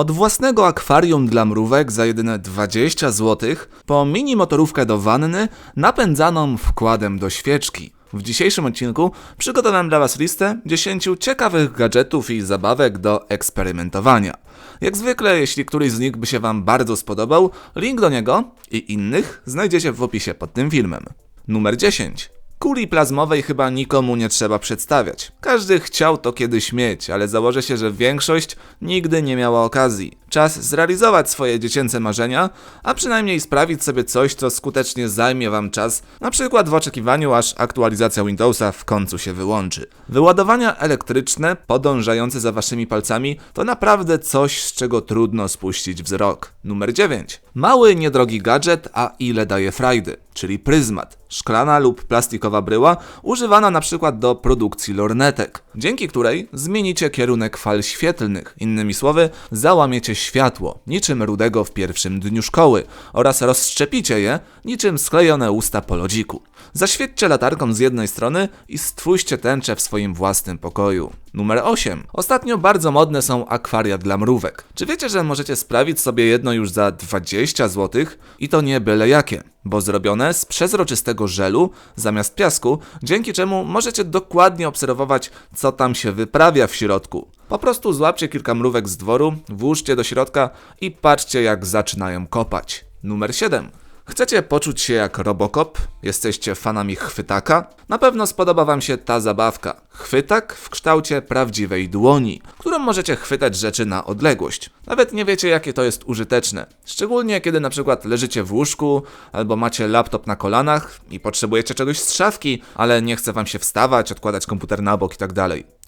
Od własnego akwarium dla mrówek za jedyne 20 zł po mini motorówkę do wanny napędzaną wkładem do świeczki. W dzisiejszym odcinku przygotowałem dla Was listę 10 ciekawych gadżetów i zabawek do eksperymentowania. Jak zwykle, jeśli któryś z nich by się Wam bardzo spodobał, link do niego i innych znajdziecie w opisie pod tym filmem. Numer 10. Kuli plazmowej chyba nikomu nie trzeba przedstawiać. Każdy chciał to kiedyś mieć, ale założę się, że większość nigdy nie miała okazji. Czas zrealizować swoje dziecięce marzenia, a przynajmniej sprawić sobie coś, co skutecznie zajmie wam czas, na przykład w oczekiwaniu, aż aktualizacja Windowsa w końcu się wyłączy. Wyładowania elektryczne, podążające za waszymi palcami, to naprawdę coś, z czego trudno spuścić wzrok. Numer 9. Mały, niedrogi gadżet, a ile daje frajdy, czyli pryzmat. Szklana lub plastikowa bryła, używana na przykład do produkcji lornetek, dzięki której zmienicie kierunek fal świetlnych, innymi słowy, załamiecie światło, niczym rudego w pierwszym dniu szkoły, oraz rozszczepicie je, niczym sklejone usta po lodziku. Zaświećcie latarką z jednej strony i stwórzcie tęczę w swoim własnym pokoju. Numer 8. Ostatnio bardzo modne są akwaria dla mrówek. Czy wiecie, że możecie sprawić sobie jedno już za 20 zł i to nie byle jakie, bo zrobione z przezroczystego żelu zamiast piasku, dzięki czemu możecie dokładnie obserwować, co tam się wyprawia w środku. Po prostu złapcie kilka mrówek z dworu, włóżcie do środka i patrzcie, jak zaczynają kopać. Numer 7. Chcecie poczuć się jak Robocop? Jesteście fanami chwytaka? Na pewno spodoba Wam się ta zabawka. Chwytak w kształcie prawdziwej dłoni, którą możecie chwytać rzeczy na odległość. Nawet nie wiecie, jakie to jest użyteczne. Szczególnie kiedy na przykład leżycie w łóżku albo macie laptop na kolanach i potrzebujecie czegoś z szafki, ale nie chce Wam się wstawać, odkładać komputer na bok i tak.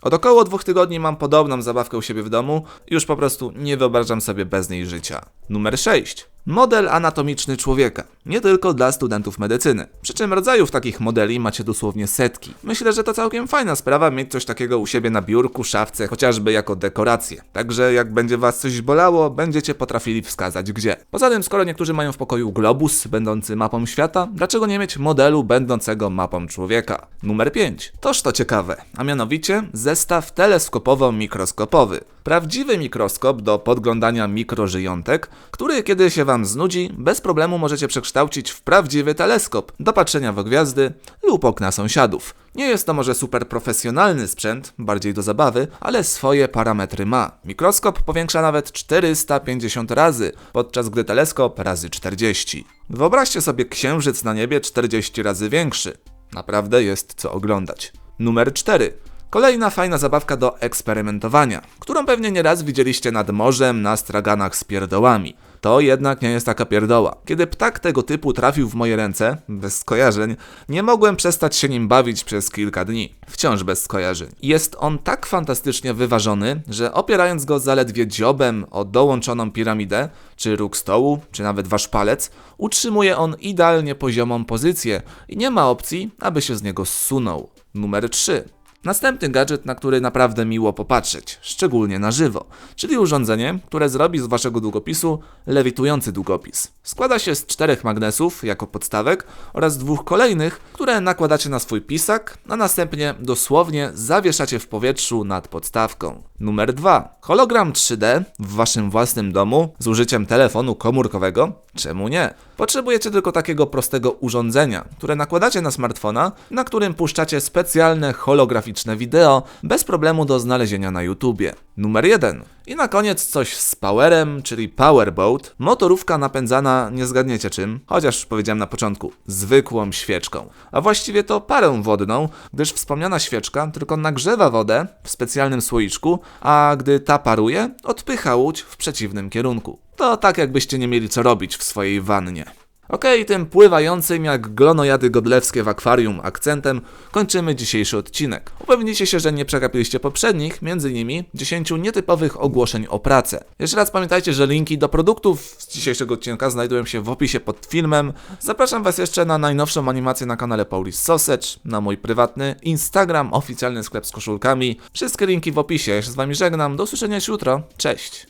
Od około dwóch tygodni mam podobną zabawkę u siebie w domu i już po prostu nie wyobrażam sobie bez niej życia. Numer 6. Model anatomiczny człowieka. Nie tylko dla studentów medycyny. Przy czym rodzajów takich modeli macie dosłownie setki. Myślę, że to całkiem fajna sprawa mieć coś takiego u siebie na biurku, szafce, chociażby jako dekorację. Także jak będzie was coś bolało, będziecie potrafili wskazać gdzie. Poza tym, skoro niektórzy mają w pokoju globus będący mapą świata, dlaczego nie mieć modelu będącego mapą człowieka? Numer 5. Toż to ciekawe, a mianowicie zestaw teleskopowo-mikroskopowy. Prawdziwy mikroskop do podglądania mikrożyjątek, który kiedy się znudzi, bez problemu możecie przekształcić w prawdziwy teleskop do patrzenia w gwiazdy lub okna sąsiadów. Nie jest to może super profesjonalny sprzęt, bardziej do zabawy, ale swoje parametry ma. Mikroskop powiększa nawet 450 razy, podczas gdy teleskop razy 40. Wyobraźcie sobie księżyc na niebie 40 razy większy. Naprawdę jest co oglądać. Numer 4. Kolejna fajna zabawka do eksperymentowania, którą pewnie nieraz widzieliście nad morzem na straganach z pierdołami. To jednak nie jest taka pierdoła. Kiedy ptak tego typu trafił w moje ręce, bez skojarzeń, nie mogłem przestać się nim bawić przez kilka dni. Wciąż bez skojarzeń. Jest on tak fantastycznie wyważony, że opierając go zaledwie dziobem o dołączoną piramidę, czy róg stołu, czy nawet wasz palec, utrzymuje on idealnie poziomą pozycję i nie ma opcji, aby się z niego zsunął. Numer 3. Następny gadżet, na który naprawdę miło popatrzeć, szczególnie na żywo, czyli urządzenie, które zrobi z waszego długopisu lewitujący długopis. Składa się z czterech magnesów jako podstawek oraz dwóch kolejnych, które nakładacie na swój pisak, a następnie dosłownie zawieszacie w powietrzu nad podstawką. Numer 2. Hologram 3D w waszym własnym domu z użyciem telefonu komórkowego? Czemu nie? Potrzebujecie tylko takiego prostego urządzenia, które nakładacie na smartfona, na którym puszczacie specjalne holograficzne wideo bez problemu do znalezienia na YouTubie. Numer 1. I na koniec coś z powerem, czyli powerboat, motorówka napędzana nie zgadniecie czym, chociaż już powiedziałem na początku, zwykłą świeczką. A właściwie to parę wodną, gdyż wspomniana świeczka tylko nagrzewa wodę w specjalnym słoiczku, a gdy ta paruje, odpycha łódź w przeciwnym kierunku. To tak jakbyście nie mieli co robić w swojej wannie. Okej, tym pływającym jak glonojady godlewskie w akwarium akcentem kończymy dzisiejszy odcinek. Upewnijcie się, że nie przegapiliście poprzednich, między innymi 10 nietypowych ogłoszeń o pracę. Jeszcze raz pamiętajcie, że linki do produktów z dzisiejszego odcinka znajdują się w opisie pod filmem. Zapraszam Was jeszcze na najnowszą animację na kanale Paulis Sausage, na mój prywatny Instagram, oficjalny sklep z koszulkami. Wszystkie linki w opisie. Ja się z Wami żegnam, do usłyszenia już jutro. Cześć!